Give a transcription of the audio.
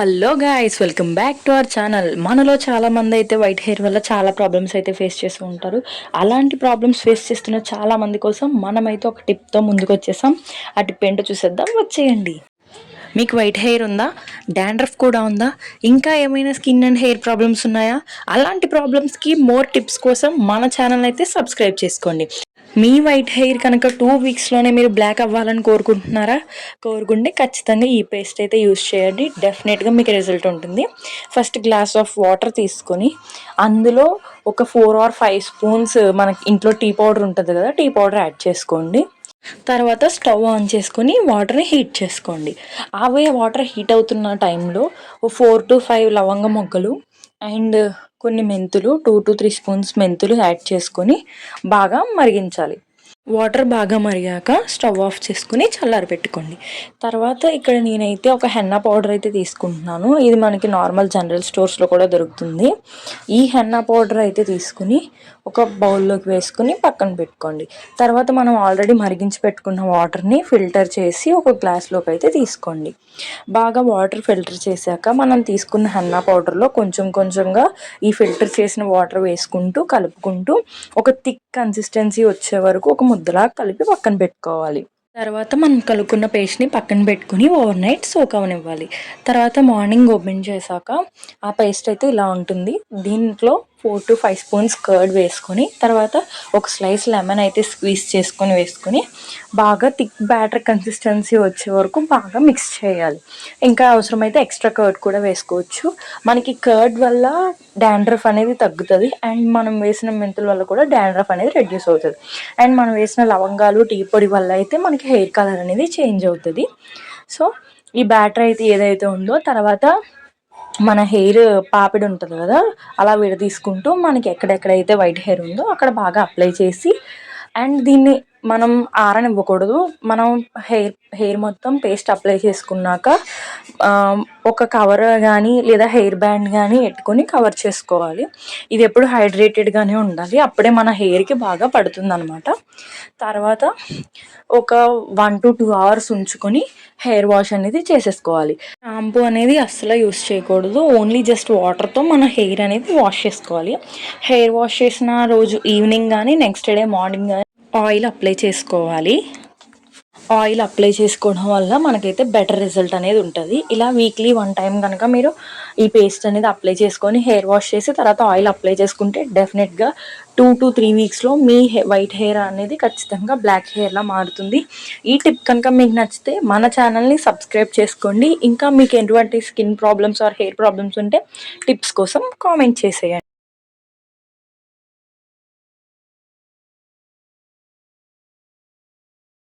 Hello guys welcome back to our channel మనలో చాలా మంది అయితే వైట్ హెయిర్ వల్ల చాలా ప్రాబ్లమ్స్ అయితే ఫేస్ చేస్తూ ఉంటారు. అలాంటి ప్రాబ్లమ్స్ ఫేస్ చేస్తున్న చాలా మంది కోసం మనమైతే ఒక టిప్తో ముందుకు వచ్చేసాం ఆ టిప్ ఏంటో చూసేద్దాం వచ్చేయండి. మీకు వైట్ హెయిర్ ఉందా? డాండ్రఫ్ కూడా ఉందా? ఇంకా ఏమైనా స్కిన్ అండ్ హెయిర్ ప్రాబ్లమ్స్ ఉన్నాయా? అలాంటి ప్రాబ్లమ్స్కి మోర్ టిప్స్ కోసం మన ఛానల్ అయితే సబ్స్క్రైబ్ చేసుకోండి. మీ వైట్ హెయిర్ కనుక టూ వీక్స్లోనే మీరు బ్లాక్ అవ్వాలని కోరుకుంటున్నారా? కోరుకుంటే ఖచ్చితంగా ఈ పేస్ట్ అయితే యూస్ చేయండి. డెఫినెట్గా మీకు రిజల్ట్ ఉంటుంది. ఫస్ట్ గ్లాస్ ఆఫ్ వాటర్ తీసుకొని అందులో ఒక ఫోర్ ఆర్ ఫైవ్ స్పూన్స్ మనకి ఇంట్లో టీ పౌడర్ ఉంటుంది కదా టీ పౌడర్ యాడ్ చేసుకోండి. తర్వాత స్టవ్ ఆన్ చేసుకొని వాటర్ని హీట్ చేసుకోండి. అవే వాటర్ హీట్ అవుతున్న టైంలో ఓ ఫోర్ టు ఫైవ్ లవంగ మొగ్గలు అండ్ కొన్ని మెంతులు టూ టు త్రీ స్పూన్స్ మెంతులు యాడ్ చేసుకొని బాగా మరిగించాలి. వాటర్ బాగా మరిగాక స్టవ్ ఆఫ్ చేసుకుని చల్లారి పెట్టుకోండి. తర్వాత ఇక్కడ నేనైతే ఒక హెన్నా పౌడర్ అయితే తీసుకుంటున్నాను. ఇది మనకి నార్మల్ జనరల్ స్టోర్స్లో కూడా దొరుకుతుంది. ఈ హెన్నా పౌడర్ అయితే తీసుకుని ఒక బౌల్లోకి వేసుకుని పక్కన పెట్టుకోండి. తర్వాత మనం ఆల్రెడీ మరిగించి పెట్టుకున్న వాటర్ని ఫిల్టర్ చేసి ఒక గ్లాస్లోకి అయితే తీసుకోండి. బాగా వాటర్ ఫిల్టర్ చేశాక మనం తీసుకున్న హెన్నా పౌడర్లో కొంచెం కొంచెంగా ఈ ఫిల్టర్ చేసిన వాటర్ వేసుకుంటూ కలుపుకుంటూ ఒక థిక్ కన్సిస్టెన్సీ వచ్చే వరకు ఒక ముద్దలా కలిపి పక్కన పెట్టుకోవాలి. తర్వాత మనం కలుపుకున్న పేస్ట్ని పక్కన పెట్టుకుని ఓవర్ నైట్ సోక్ అవనివ్వాలి. తర్వాత మార్నింగ్ ఓపెన్ చేశాక ఆ పేస్ట్ అయితే ఇలా ఉంటుంది. దీంట్లో four to five spoons curd వేసుకొని తర్వాత ఒక స్లైస్ లెమన్ అయితే స్క్వీజ్ చేసుకొని వేసుకొని బాగా థిక్ బ్యాటర్ కన్సిస్టెన్సీ వచ్చే వరకు బాగా మిక్స్ చేయాలి. ఇంకా అవసరమైతే ఎక్స్ట్రా కర్డ్ కూడా వేసుకోవచ్చు. మనకి కర్డ్ వల్ల డాండ్రఫ్ అనేది తగ్గుతుంది అండ్ మనం వేసిన మెంతుల వల్ల కూడా డాండ్రఫ్ అనేది రెడ్యూస్ అవుతుంది. అండ్ మనం వేసిన లవంగాలు టీ పొడి వల్ల అయితే మనకి హెయిర్ కలర్ అనేది చేంజ్ అవుతుంది. సో ఈ బ్యాటర్ అయితే ఏదైతే ఉందో తర్వాత మన హెయిర్ పాపిడి ఉంటుంది కదా అలా విడదీసుకుంటూ మనకి ఎక్కడెక్కడైతే వైట్ హెయిర్ ఉందో అక్కడ బాగా అప్లై చేసి అండ్ దీన్ని మనం ఆరనివ్వకూడదు. మనం హెయిర్ హెయిర్ మొత్తం పేస్ట్ అప్లై చేసుకున్నాక ఒక కవర్ కానీ లేదా హెయిర్ బ్యాండ్ కానీ పెట్టుకొని కవర్ చేసుకోవాలి. ఇది ఎప్పుడు హైడ్రేటెడ్గానే ఉండాలి. అప్పుడే మన హెయిర్కి బాగా పడుతుంది అనమాట తర్వాత ఒక వన్ టు టూ అవర్స్ ఉంచుకొని హెయిర్ వాష్ అనేది చేసేసుకోవాలి. షాంపూ అనేది అస్సలు యూస్ చేయకూడదు. ఓన్లీ జస్ట్ వాటర్తో మన హెయిర్ అనేది వాష్ చేసుకోవాలి. హెయిర్ వాష్ చేసిన రోజు ఈవినింగ్ కానీ నెక్స్ట్ డే మార్నింగ్ కానీ ఆయిల్ అప్లై చేసుకోవాలి. ఆయిల్ అప్లై చేసుకోవడం వల్ల మనకైతే బెటర్ రిజల్ట్ అనేది ఉంటుంది. ఇలా వీక్లీ వన్ టైం కనుక మీరు ఈ పేస్ట్ అనేది అప్లై చేసుకొని హెయిర్ వాష్ చేసి తర్వాత ఆయిల్ అప్లై చేసుకుంటే డెఫినెట్గా టూ టు త్రీ వీక్స్లో మీ వైట్ హెయిర్ అనేది ఖచ్చితంగా బ్లాక్ హెయిర్లా మారుతుంది. ఈ టిప్ కనుక మీకు నచ్చితే మన ఛానల్ని సబ్స్క్రైబ్ చేసుకోండి. ఇంకా మీకు ఎటువంటి skin problems or hair problems ఉంటే టిప్స్ కోసం కామెంట్ చేసేయండి.